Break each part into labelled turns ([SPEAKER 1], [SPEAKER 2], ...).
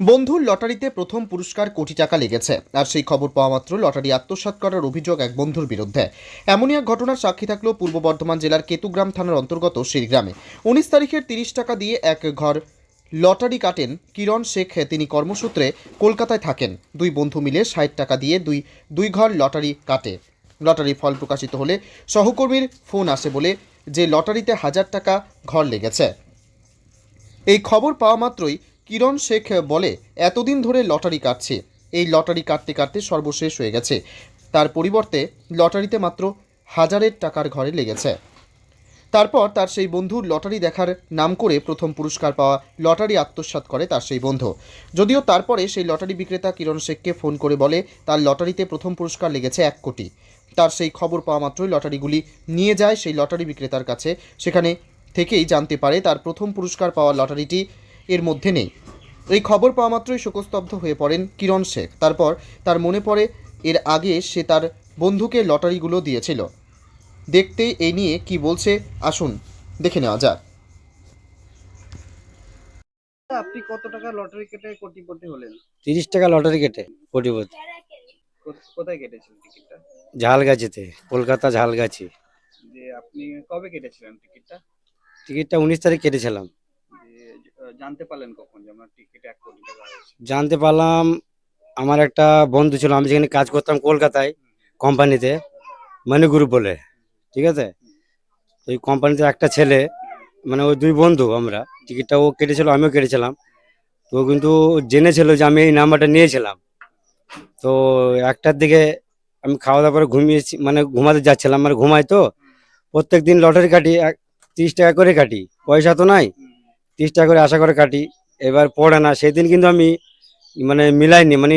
[SPEAKER 1] বন্ধুর লটারিতে প্রথম পুরস্কার কোটি টাকা লেগেছে, আর সেই খবর পাওয়া মাত্র লটারি আত্মসাৎ করার অভিযোগ এক বন্ধুর বিরুদ্ধে। এমনই এক ঘটনার সাক্ষী থাকল পূর্ব বর্ধমান জেলার কেতুগ্রাম থানার অন্তর্গত শিরগ্রামে। উনিশ তারিখের তিরিশ টাকা দিয়ে এক ঘর লটারি কাটেন কিরণ শেখ, তিনি কর্মসূত্রে কলকাতায় থাকেন। দুই বন্ধু মিলে ষাট টাকা দিয়ে দুই দুই ঘর লটারি কাটে। লটারির ফল প্রকাশিত হলে সহকর্মীর ফোন আসে বলে যে লটারিতে হাজার টাকা ঘর লেগেছে। এই খবর পাওয়া মাত্রই কিরণ শেখ বলে, এতদিন ধরে লটারি কাটছে। এই লটারি কাটতে কাটতে সর্বশেষ হয়ে গেছে। তার পরিবর্তে লটারিতে মাত্র হাজারের টাকার ঘরে লেগেছে। তারপর তার সেই বন্ধুর লটারি দেখার নাম করে প্রথম পুরস্কার পাওয়া লটারি আত্মসাৎ করে তার সেই বন্ধু। যদিও তারপরে সেই লটারি বিক্রেতা কিরণ শেখকে ফোন করে বলে, তার লটারিতে প্রথম পুরস্কার লেগেছে এক কোটি। তার সেই খবর পাওয়া মাত্রই লটারিগুলি নিয়ে যায় সেই লটারি বিক্রেতার কাছে। সেখানে থেকেই জানতে পারে তার প্রথম পুরস্কার পাওয়া লটারিটি এর মধ্যে নেই। এই খবর পাওয়া মাত্রই শোকস্তব্ধ হয়ে পড়েন কিরণ শেখ। তারপর তার মনে পড়ে এর আগে সে তার বন্ধুকে লটারিগুলো দিয়েছিল। দেখতে এই নিয়ে কি বলছে আসুন দেখে নেওয়া যাক।
[SPEAKER 2] আপনি কত টাকা লটারি কেটে কোটিপতি হলেন?
[SPEAKER 3] তিরিশ টাকা লটারি কেটে কোটিপতি।
[SPEAKER 2] কোথায় কেটেছিলেন টিকিটটা?
[SPEAKER 3] ঝালগাছিতে কলকাতা ঝালগাছি।
[SPEAKER 2] যে আপনি কবে কেটেছিলেন টিকিটটা?
[SPEAKER 3] টিকিটটা উনিশ তারিখ কেটেছিলাম।
[SPEAKER 2] জানতে পারলেন কখন যে আমার টিকিটে এক কোটি টাকা
[SPEAKER 3] জানতে পারলাম, আমার একটা বন্ধু ছিল, আমি যেখানে কাজ করতাম কলকাতায়, কোম্পানিতে মানে গ্রুপ বলে, ঠিক আছে? ওই কোম্পানিতে একটা ছেলে মানে ওই দুই বন্ধু আমরা টিকিটটা ও কেটেছিল, আমিও কেটেছিলাম। তো কিন্তু জেনেছিল যে আমি এই নাম্বারটা নিয়েছিলাম। তো একটার দিকে আমি খাওয়া দাওয়া করে ঘুমিয়েছি মানে ঘুমাতে যাচ্ছিলাম মানে ঘুমাই তো প্রত্যেক দিন লটারি কাটি তিরিশ টাকা করে কাটি, পয়সা তো নাই। তিরিশ টাকা করে আশা করে কাটি, এবার পড়ে না। সেদিন কিন্তু আমি মানে মিলাইনি মানে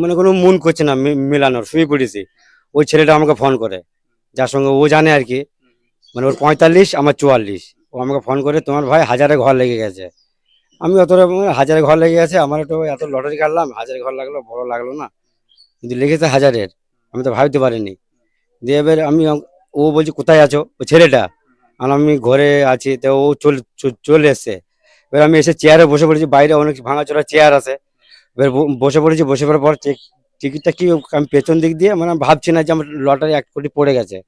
[SPEAKER 3] মানে কোনো মন করছে না মিলানোর, শুয়ে পড়েছি। ওই ছেলেটা আমাকে ফোন করে, যার সঙ্গে ও জানে আর কি। মানে ওর পঁয়তাল্লিশ, আমার চুয়াল্লিশ। ও আমাকে ফোন করে, তোমার ভাই হাজারে ঘর লেগে গেছে। আমি অতটা মানে হাজারে ঘর লেগে গেছে, আমার একটু এত লটারি কাটলাম, হাজারে ঘর লাগল, বড় লাগল না। কিন্তু লেগেছে হাজারের, আমি তো ভাবতে পারিনি। দিয়ে এবার আমি ও বলছি, কোথায় আছো? ও ছেলেটা। আর আমি ঘরে আছি, তো ও চলে চলে এসছে। এবার আমি এসে চেয়ারে বসে পড়েছি, বাইরে অনেক ভাঙাচোরা চেয়ার আছে। এবার বসে পড়েছি, বসে পড়ার পর টিক- টিকিটটা কি আমি পেছন দিক দিয়ে মানে ভাবছি না যে আমার লটারি এক কোটি পড়ে গেছে।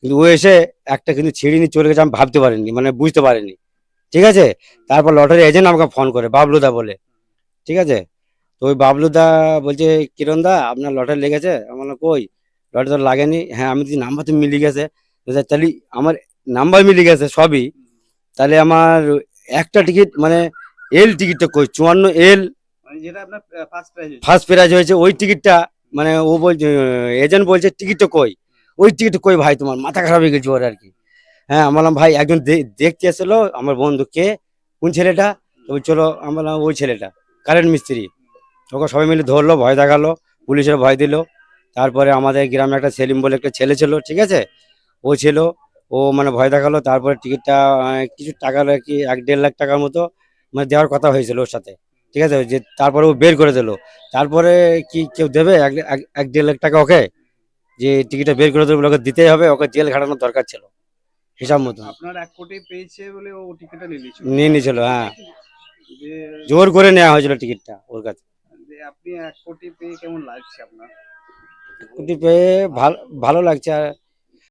[SPEAKER 3] কিন্তু ও এসে একটা কিন্তু ছিঁড়ে নিয়ে চলে গেছে, আমি ভাবতে পারিনি মানে বুঝতে পারিনি। ঠিক আছে? তারপর লটারি এজেন্ট আমাকে ফোন করে, বাবলুদা বলে। ঠিক আছে? তো ওই বাবলুদা বলছে, কিরণ দা, আপনার লটারি লেগেছে? আমার কই? লটারি তো লাগেনি। হ্যাঁ আমি যদি নাম্বার তো মিলে গেছে, তাহলে আমার নাম্বার মিলে গেছে সবই। তাহলে আমার একটা টিকিট মানে এল টিকিটটা কই? চুয়ান্ন এল
[SPEAKER 2] মানে যেটা আপনার ফার্স্ট প্রাইজ হয়েছে।
[SPEAKER 3] ফার্স্ট প্রাইজ হয়েছে ওই টিকিটটা মানে ও বলছে এজেন্ট বলছে টিকিটটা কই? ওই টিকিট কই ভাই তোমার? মাথা খারাপ হয়ে গেছে ওর আর কি। হ্যাঁ আমি বললাম ভাই একজন দেখতে এসেলো আমার বন্ধু কে? কোন ছেলেটা? তো চলো আমি বললাম ওই ছেলেটা কারেন্ট মিস্ত্রি। ওকে সবাই মিলে ধরলো ভয় দেখাল পুলিশের ভয় দিল। তারপরে আমাদের গ্রামে একটা সেলিম বলে একটা ছেলে ছিল ঠিক আছে? ও ছিল ও মানে ভয় দেখাল তারপরে টিকিটটা কিছু টাকা কি এক দেড় লাখ টাকার মতো মানে দেওয়ার কথা হয়েছিল ওর সাথে। ঠিক আছে? যে তারপরে ও বের করে দিলো। তারপরে কি কেউ দেবে? এক এক- এক দেড় লাখ টাকা ওকে? যে টিকিটটা বের করে দেবে ওকে দিতেই হবে ওকে জেল খাটানোর দরকার ছিল। হিসাব মতো
[SPEAKER 2] আপনার এক কোটি পেয়েছে বলে ও টিকিটটা নিয়ে নিয়েছিল।
[SPEAKER 3] হ্যাঁ। জোর করে নেওয়া হয়েছিল টিকিটটা ওর কাছে।
[SPEAKER 2] আপনি এক কোটি পেয়ে কেমন লাগছে আপনার?
[SPEAKER 3] স্কুটি পেয়ে ভালো ভালো লাগছে। আর